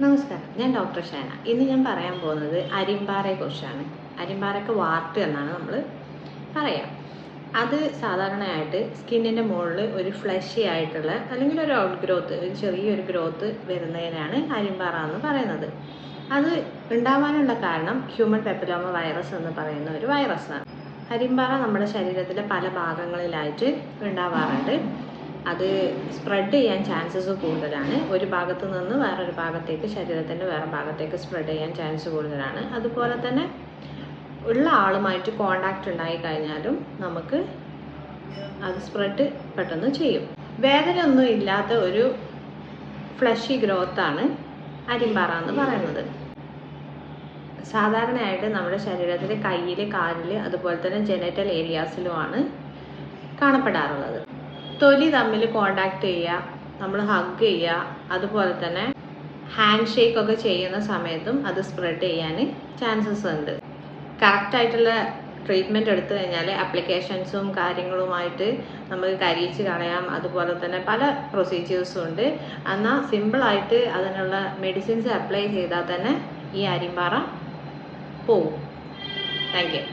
നമസ്കാരം. ഞാൻ ഡോക്ടർ ഷാന. ഇന്ന് ഞാൻ പറയാൻ പോകുന്നത് അരിമ്പാറയെക്കുറിച്ചാണ് അരിമ്പാറയ്ക്ക് വാർട്ട് എന്നാണ് നമ്മൾ പറയാം. അത് സാധാരണയായിട്ട് സ്കിന്നിന്റെ മുകളിൽ ഒരു ഫ്ലഷി ആയിട്ടുള്ള അല്ലെങ്കിൽ ഒരു ഔട്ട് ഗ്രോത്ത് ഒരു ചെറിയൊരു ഗ്രോത്ത് വരുന്നതിനാണ് അരിമ്പാറ എന്ന് പറയുന്നത്. അത് ഉണ്ടാവാനുള്ള കാരണം ഹ്യൂമൻ പെപ്പിലോമ വൈറസ് എന്ന് പറയുന്ന ഒരു വൈറസാണ് അരിമ്പാറ നമ്മുടെ ശരീരത്തിലെ പല ഭാഗങ്ങളിലായിട്ട് ഉണ്ടാവാറുണ്ട്. അത് സ്പ്രെഡ് ചെയ്യാൻ ചാൻസസ് കൂടുതലാണ്. ഒരു ഭാഗത്ത് നിന്ന് വേറൊരു ഭാഗത്തേക്ക് ശരീരത്തിന്റെ വേറെ ഭാഗത്തേക്ക് സ്പ്രെഡ് ചെയ്യാൻ ചാൻസ് കൂടുതലാണ്. അതുപോലെ തന്നെ ഉള്ള ആളുമായിട്ട് കോണ്ടാക്ട് ഉണ്ടായി കഴിഞ്ഞാലും നമുക്ക് അത് സ്പ്രെഡ് പെട്ടെന്ന് ചെയ്യും. വേദന ഒന്നും ഇല്ലാത്ത ഒരു ഫ്ലഷി ഗ്രോത്താണ് അരിമ്പാറ എന്ന് പറയുന്നത്. സാധാരണയായിട്ട് നമ്മുടെ ശരീരത്തിൽ കയ്യിൽ കാലിൽ അതുപോലെ തന്നെ ജെനറ്റൽ ഏരിയാസിലുമാണ് കാണപ്പെടാറുള്ളത്. തൊലി തമ്മിൽ കോണ്ടാക്ട് ചെയ്യുക നമ്മൾ ഹഗ് ചെയ്യുക അതുപോലെ തന്നെ ഹാൻഡ് ഷേക്ക് ഒക്കെ ചെയ്യുന്ന സമയത്തും അത് സ്പ്രെഡ് ചെയ്യാൻ ചാൻസസ് ഉണ്ട്. കറക്റ്റായിട്ടുള്ള ട്രീറ്റ്മെന്റ് എടുത്തു കഴിഞ്ഞാൽ അപ്ലിക്കേഷൻസും കാര്യങ്ങളുമായിട്ട് നമുക്ക് കരിയിച്ച് കളയാം. അതുപോലെ തന്നെ പല പ്രൊസീജിയേഴ്സും ഉണ്ട്. എന്നാൽ സിമ്പിളായിട്ട് അതിനുള്ള മെഡിസിൻസ് അപ്ലൈ ചെയ്താൽ തന്നെ ഈ അരിമ്പാറ പോവും. Thank you